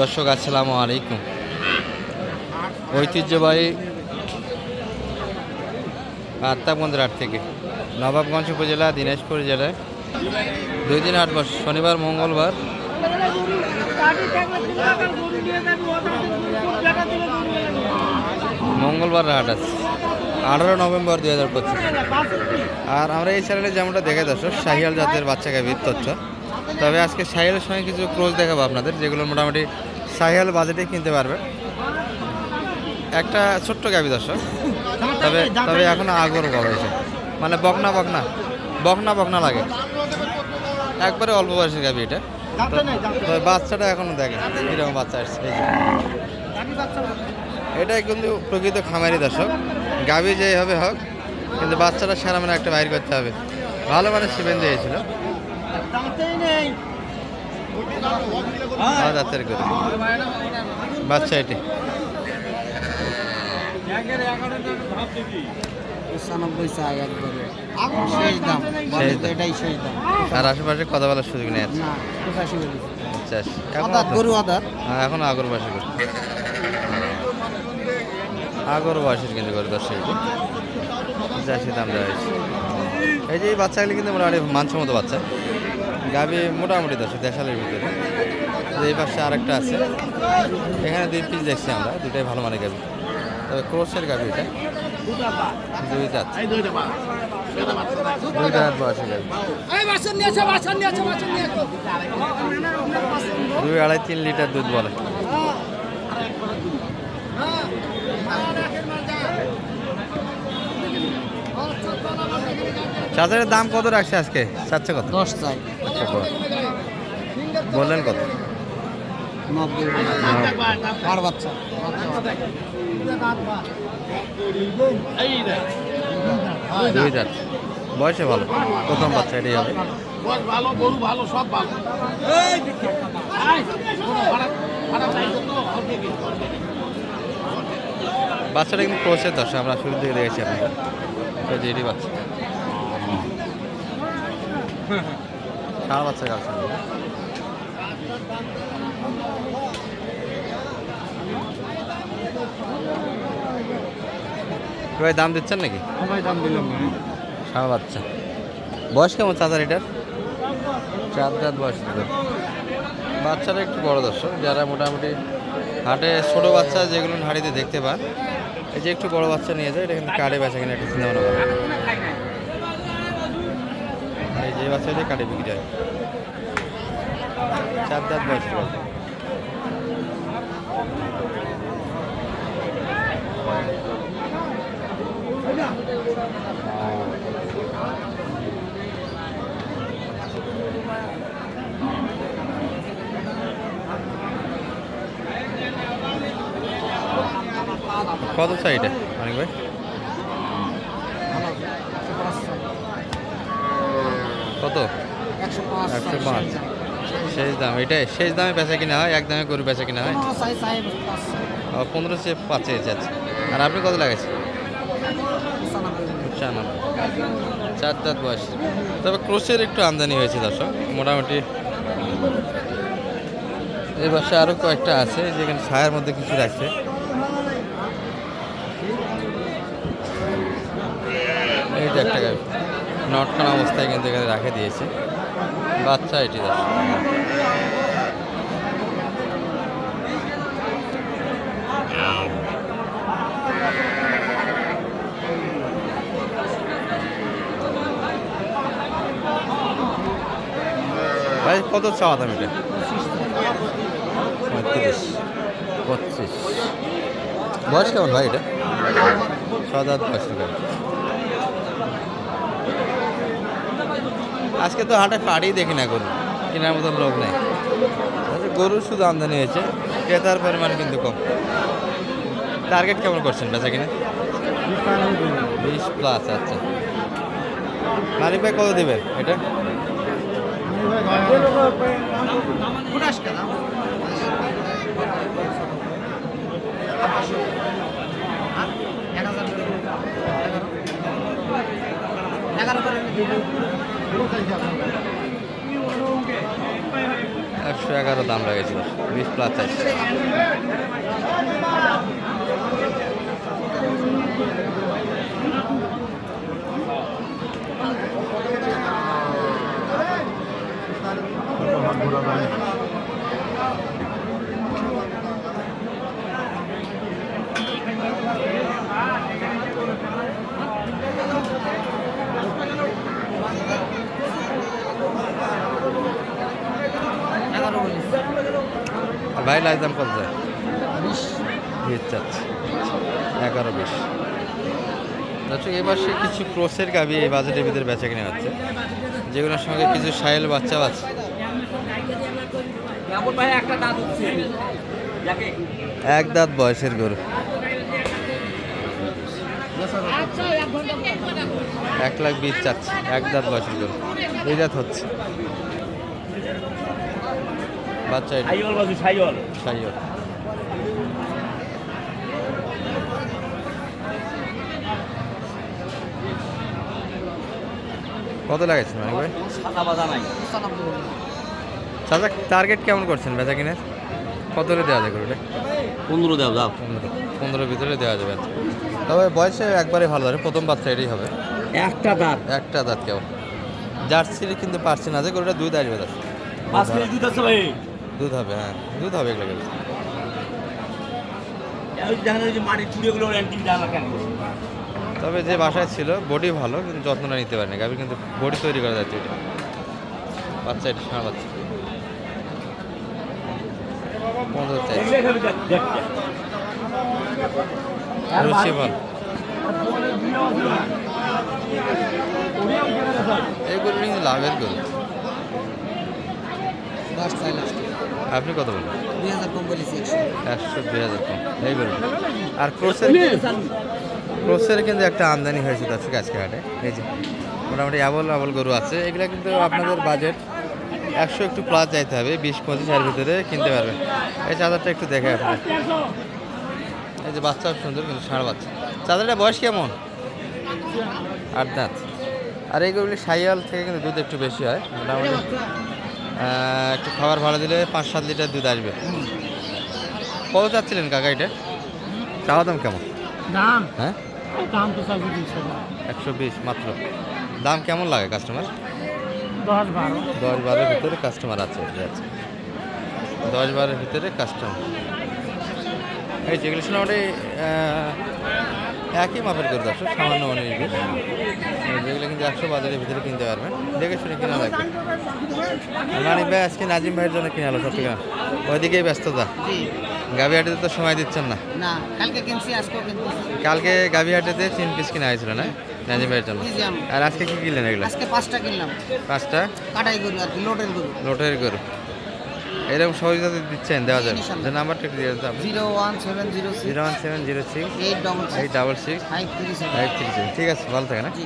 দর্শক, আসসালামু আলাইকুম। ঐতিহ্যবাহী আত্মাবন্দের হাট থেকে নবাবগঞ্জ উপজেলা, দিনাজপুর জেলায়। দুই দিন আট বছর, শনিবার, মঙ্গলবার। মঙ্গলবার হাট আছে, আঠারো নভেম্বর দুই হাজার পঁচিশ। আর আমরা এই চ্যানেলে যেমনটা দেখে দর্শক, শাহিয়াল জাতের বাচ্চা গাভীর তথ্য। তবে আজকে শাহিয়ালের সঙ্গে কিছু ক্রোজ দেখাবো আপনাদের যেগুলো মোটামুটি শাহিয়াল বাজেটে কিনতে পারবে। একটা ছোট্ট গাভী দর্শক তবে তবে এখন আগর হয়েছে মানে বকনা বকনা বকনা বকনা লাগে। একবারে অল্প বয়সের গাভী এটা। তবে বাচ্চাটা এখনও দেখে এরকম বাচ্চা আসছে এটা কিন্তু প্রকৃত খামারি দর্শক। গাভী যেভাবে হোক কিন্তু বাচ্চাটা সেরা মানে একটা বাইর করতে হবে। ভালো মানে সিমেন্ট দিয়েছিল। করে। বাচ্চা এটি। পঁচানব্বই চাই একবারে শেষ দাম। বলে তো এটাই শেষ দাম। আর আশেপাশে কথা বলার সুযোগ নেই আচ্ছা এখন গরু আদার? হ্যাঁ এখন আগর করে কিন্তু করে দর্শক দাম দেওয়া হয়েছে। এই যে এই বাচ্চাগুলি কিন্তু মোটামুটি মানসম্মত বাচ্চা। গাবি মোটামুটি দর্শক, দেশালের ভিতরে। এই পাশে আরেকটা আছে। এখানে দুই পিস দেখছি আমরা দুটাই ভালো মানে গাবি। তবে ক্রোসের গাবি এটা। দুই আড়াই তিন লিটার দুধ বলে। চাচারের দাম কত রাখছে আজকে? চাচ্ছে কত? দশ চাই। আচ্ছা, বললেন কত? দুই দাঁত বয়সে ভালো। প্রথম বাচ্চা এটাই হবে। ভালো গরু ভালো সব ভালো। বাচ্চাটা কিন্তু ক্রোসের দশা আমরা শুরু থেকে দেখেছি আপনাকে এই যে এটি বাচ্চা। সারা বাচ্চা গাছ ভাই দাম দিচ্ছেন নাকি? সবাই দাম দিলাম সারা বাচ্চা। বয়স কেমন চাচার এটার? চার দাঁত বয়স। বাচ্চারা একটু বড় দর্শক যারা মোটামুটি হাটে ছোটো বাচ্চা যেগুলো হাড়িতে দেখতে পান এই যে একটু বড় বাচ্চা নিয়ে যায় এটা কিন্তু কার্ডে বেচা কিনা একটু করে এই যে বাচ্চা দিয়ে কার্ডে বিক্রি হয়। চার দাঁত বয়স কত চাই এটা অনেক ভাই? কত? একশো পাঁচ শেষ দাম। এটাই শেষ দামে বেচা কিনা হয়? এক দামে গরু বেচা কিনা হয়? পনেরো চেয়ে পাঁচ। চেয়েছে আচ্ছা। আর আপনি কত পঁচানব্বই। চার দাঁত বয়স। তবে ক্রোসের একটু আমদানি হয়েছে দর্শক মোটামুটি। এই বছর আরও কয়েকটা আছে যেখানে ছায়ার মধ্যে কিছু রাখছে। এই যে একটা গাড়ি নটখানা অবস্থায় কিন্তু এখানে রাখে দিয়েছে। বাচ্চা এটি ভাই, কত চাওয়া দাম এটা? পঁয়ত্রিশ। পঁচিশ। বয়স কেমন ভাই এটা? সাত আট বয়স আজকে তো হাটে পাড়ি দেখি না গরু। কেনার মতন লোক নেই। আচ্ছা, গরুর শুধু আমদানি হয়েছে ক্রেতার পরিমাণ কিন্তু কম। টার্গেট কেমন করছেন বেচা কিনা? বিশ প্লাস আচ্ছা। মালিক ভাই কত দেবেন এটা? এগারো একশো এগারো দাম লাগেছিল বিশ প্লাস ভাই লাইস দাম কত যায়? বিশ। বিশ চাচ্ছে। এগারো বিশ। দর্শক এবার সে কিছু ক্রোসের গাবি এই বাজেটের ভিতরে বেচা কিনে হচ্ছে। যেগুলোর সঙ্গে কিছু সাইল বাচ্চা আছে। এক দাঁত বয়সের গরু। এক লাখ বিশ চাচ্ছে। এক দাঁত বয়সের গরু। এই দাঁত হচ্ছে। বাচ্চা সাইওয়াল বাজু সাইওয়াল। সাইয়র কত লাগাইছেন মানিক ভাই? চাচা টার্গেট কেমন করছেন বেচা কিনের? কত দেওয়া যায় গরুটা? পনেরো দেও যাও পনেরো। পনেরোর ভিতরে দেওয়া যাবে। তবে বয়সে একবারে ভালো হবে প্রথম বাচ্চা এটাই হবে। একটা দাঁত। একটা দাঁত কেমন জার্সির কিন্তু পারছে না যে গরুটা দাঁত পাঁচ কেজি দুধ হবে হ্যাঁ দুধ হবে এগুলো গেলে তবে যে বাসায় ছিল বডি ভালো কিন্তু যত্নটা নিতে পারেনি। গাভীর কিন্তু বডি তৈরি করা যাচ্ছে এটা। বাচ্চা এটা সারা বাচ্চা। পনেরো চাই ভালো লাভের গরু। চাই লাস্ট আপনি কত বলেন? দুই হাজার কম একশো। দুই হাজার কম। এই গরু আর ক্রোসের ক্রোসের কিন্তু একটা আমদানি হয়েছে দর্শক আজকে হাটে। এই যে মোটামুটি আবল আবল গরু আছে। এগুলা কিন্তু আপনাদের বাজেট একশো একটু প্লাস যাইতে হবে। বিশ পঁচিশ হাজার ভিতরে কিনতে পারবেন এই চাদরটা একটু দেখে আপনার এই যে বাচ্চা সুন্দর কিন্তু ষাঁড় বাচ্চা। চাদরটা বয়স কেমন? আট দাঁত। আর এইগুলি সাইয়াল থেকে কিন্তু দুধ একটু বেশি হয়। মোটামুটি একটু খাবার ভালো দিলে পাঁচ সাত লিটার দুধ আসবে। কত চাচ্ছিলেন কাকা এটা? চাওয়া দাম কেমন? দাম? হ্যাঁ? দাম তো একশো বিশ মাত্র। দাম কেমন লাগে কাস্টমার দশ বারো। দশ বারোর ভিতরে কাস্টমার আছে আছে। দশ বারোর ভিতরে কাস্টমার এই যেগুলো মোটামুটি একই মাপের করে দর্শক সামান্য বিশ। যেগুলো কিন্তু একশো বাজারের ভিতরে কিনতে পারবেন। দেখে শুনে কিনা লাগবে। আর ভাই আজকে নাজিম ভাইয়ের জন্য কিনে আলো চট্টগ্রাম ওইদিকেই ব্যস্ততা। জি। গাভি হাটেতে তো সময় দিচ্ছেন না। কালকে কিনছি আজকেও কালকে গাভি হাটেতে তিন পিস কিনা হয়েছিল না নাজিম ভাইয়ের জন্য? আর আজকে কি কিনলেন এগুলো? আজকে পাঁচটা কিনলাম। পাঁচটা? কাটাই গরু আর লোটের গরু। লোটের গরু। এরকম সহযোগিতা দিচ্ছেন দেওয়া যাবে। যে নাম্বারটা একটু দিয়ে দিতে zero one seven zero six zero one seven zero six eight double eight double six five three seven. Five three ঠিক আছে ভালো থাকে না জি।